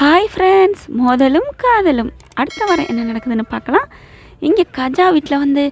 Hi friends மோதலும் காதலும். அடுத்த வாரம் என்ன நடக்குதுன்னு பார்க்கலாம். இங்கே கஜா வீட்டில் வந்து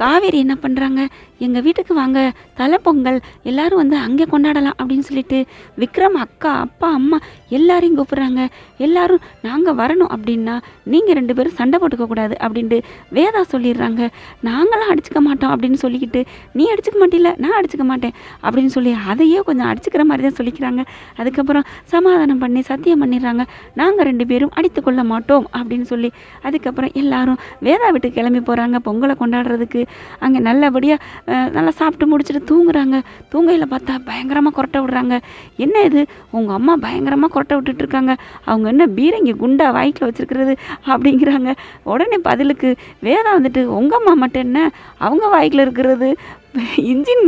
காவேரி என்ன பண்ணுறாங்க எங்கள் வீட்டுக்கு வாங்க தலைப்பொங்கல் எல்லோரும் வந்து அங்கே கொண்டாடலாம் அப்படின்னு சொல்லிட்டு விக்ரம் அக்கா அப்பா அம்மா எல்லாரையும் கூப்பிட்றாங்க. எல்லாரும் நாங்கள் வரணும் அப்படின்னா நீங்கள் ரெண்டு பேரும் சண்டை போட்டுக்கக்கூடாது அப்படின்ட்டு வேதா சொல்லிடுறாங்க. நாங்களாம் அடிச்சுக்க மாட்டோம் அப்படின்னு சொல்லிக்கிட்டு நீ அடிச்சுக்க மாட்டில்ல நான் அடிச்சுக்க மாட்டேன் அப்படின்னு சொல்லி அதையே கொஞ்சம் அடிச்சுக்கிற மாதிரி தான் சொல்லிக்கிறாங்க. அதுக்கப்புறம் சமாதானம் பண்ணி சத்தியம் பண்ணிடுறாங்க. நாங்கள் ரெண்டு பேரும் அடித்து கொள்ள மாட்டோம் அப்படின்னு சொல்லி அதுக்கப்புறம் எல்லாரும் வேதா வீட்டுக்கு கிளம்பி போகிறாங்க பொங்கலை கொண்டாடுறதுக்கு. அங்கே நல்லபடியாக நல்லா சாப்பிட்டு முடிச்சுட்டு தூங்குறாங்க. தூங்கையில் பார்த்தா பயங்கரமாக கொரட்டை விடுறாங்க. என்ன இது? உங்கள் அம்மா பயங்கரமாக கொரட்டை விட்டுட்டு இருக்காங்க. அவங்க என்ன பீரங்கி குண்டா வாய்க்கில் வச்சுருக்கிறது அப்படிங்கிறாங்க. உடனே பதிலுக்கு வேதா வந்துட்டு உங்கள் அம்மா மட்டும் என்ன? அவங்க வாய்க்கில் இருக்கிறது. இன்ஜின்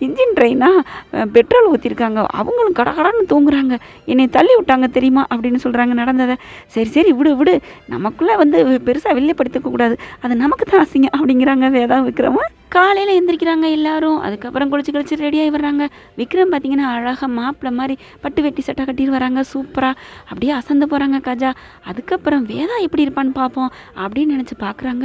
இன்ஜின் ட்ரெயினா பெட்ரோல் ஊற்றிருக்காங்க அவங்களும் கடகடன்னு தூங்குறாங்க. என்னை தள்ளி விட்டாங்க தெரியுமா? அப்படின்னு சொல்கிறாங்க நடந்ததை. சரி சரி விடு விடு. நமக்குள்ளே வந்து பெருசாக வெளியப்படுத்திக்க கூடாது. அது நமக்கு தான் அசிங்கம் அப்படிங்கிறாங்க வேதா விக்ரம. காலையில் எழுந்திரிக்கிறாங்க எல்லாரும். அதுக்கப்புறம் குளிச்சு குளிச்சு ரெடியாகி வர்றாங்க. விக்ரம் பார்த்தீங்கன்னா அழகாக மாப்பிள்ளை மாதிரி பட்டு வெட்டி சட்டை கட்டிட்டு வராங்க. சூப்பராக அப்படியே அசந்து போகிறாங்க கஜா. அதுக்கப்புறம் வேதா எப்படி இருப்பான்னு பார்ப்போம் அப்படின்னு நினச்சி பார்க்குறாங்க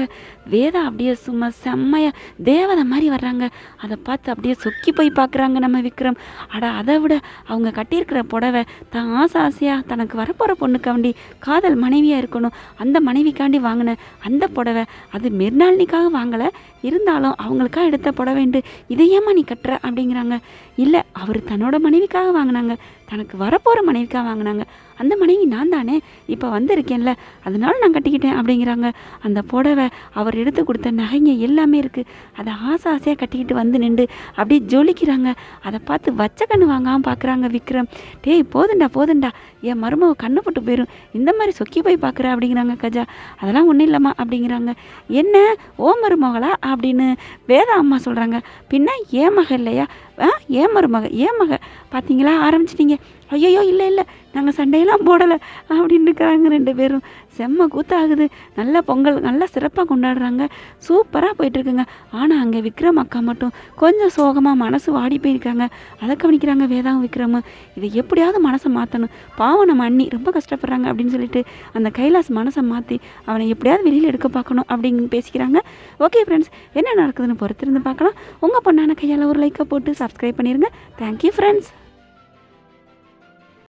வேதா அப்படியே சும்மா செம்மையாக தேவதை மாதிரி வர்றாங்க. அதை பார்த்து அப்படியே சொக்கி போய் பார்க்குறாங்க நம்ம விக்ரம். அட அதை விட அவங்க கட்டியிருக்கிற புடவை தான் ஆசை ஆசையாக தனக்கு வரப்போகிற பொண்ணுக்காண்டி காதல் மனைவியாக இருக்கணும். அந்த மனைவிக்காண்டி வாங்கின அந்த புடவை அது மெர்னாலினிக்காக வாங்கலை. இருந்தாலும் அவங்க அவங்களுக்காக எடுத்த புடவைண்டு ஏம்மா நீ கட்டுற அப்படிங்கிறாங்க. இல்லை அவர் தன்னோட மனைவிக்காக வாங்கினாங்க. தனக்கு வரப்போகிற மனைவிக்காக வாங்கினாங்க. அந்த மனைவி நான் தானே? இப்போ வந்திருக்கேன்ல. அதனால நான் கட்டிக்கிட்டேன் அப்படிங்கிறாங்க. அந்த புடவை அவர் எடுத்து கொடுத்த நகைங்க எல்லாமே இருக்குது அதை ஆசை ஆசையாக கட்டிக்கிட்டு வந்து நின்று அப்படியே ஜொலிக்கிறாங்க. அதை பார்த்து வச்ச கண்ணு வாங்காமல் பார்க்குறாங்க விக்ரம். டேய் போதுண்டா போதுண்டா. என் மருமக கண்ணு போட்டு போயிடும் இந்த மாதிரி சொக்கி போய் பார்க்குற அப்படிங்கிறாங்க கஜா. அதெல்லாம் ஒன்றும் இல்லைம்மா அப்படிங்கிறாங்க. என்ன ஓ மருமகளா அப்படின்னு வேதா அம்மா சொல்கிறாங்க பின்ன ஏன் மக இல்லையா? ஆ ஏன் மருமக? ஏன் மக? பார்த்தீங்களா ஆரம்பிச்சிட்டிங்க. ஐயோ இல்லை இல்லை நாங்கள் சண்டையெல்லாம் போடலை அப்படின்னு இருக்கிறாங்க ரெண்டு பேரும். செம்ம கூத்தாகுது. நல்லா பொங்கல் நல்லா சிறப்பாக கொண்டாடுறாங்க. சூப்பராக போயிட்டுருக்குங்க. ஆனால் அங்கே விக்ரம் அக்கா மட்டும் கொஞ்சம் சோகமாக மனசு வாடி போயிருக்காங்க. அதை கவனிக்கிறாங்க வேதாவும் விக்ரமும். இதை எப்படியாவது மனசை மாற்றணும் பாவம் நம்ம அண்ணி ரொம்ப கஷ்டப்படுறாங்க அப்படின்னு சொல்லிட்டு அந்த கைலாஸ் மனசை மாற்றி அவனை எப்படியாவது வெளியில் எடுக்க பார்க்கணும் அப்படின்னு பேசிக்கிறாங்க. ஓகே ஃப்ரெண்ட்ஸ் என்ன நடக்குதுன்னு பொறுத்திருந்து பார்க்கலாம். உங்கள் பொண்ணான கையால் ஒரு லைக்கை போட்டு சப்ஸ்கிரைப் பண்ணிடுங்க தேங்க்யூ ஃப்ரெண்ட்ஸ்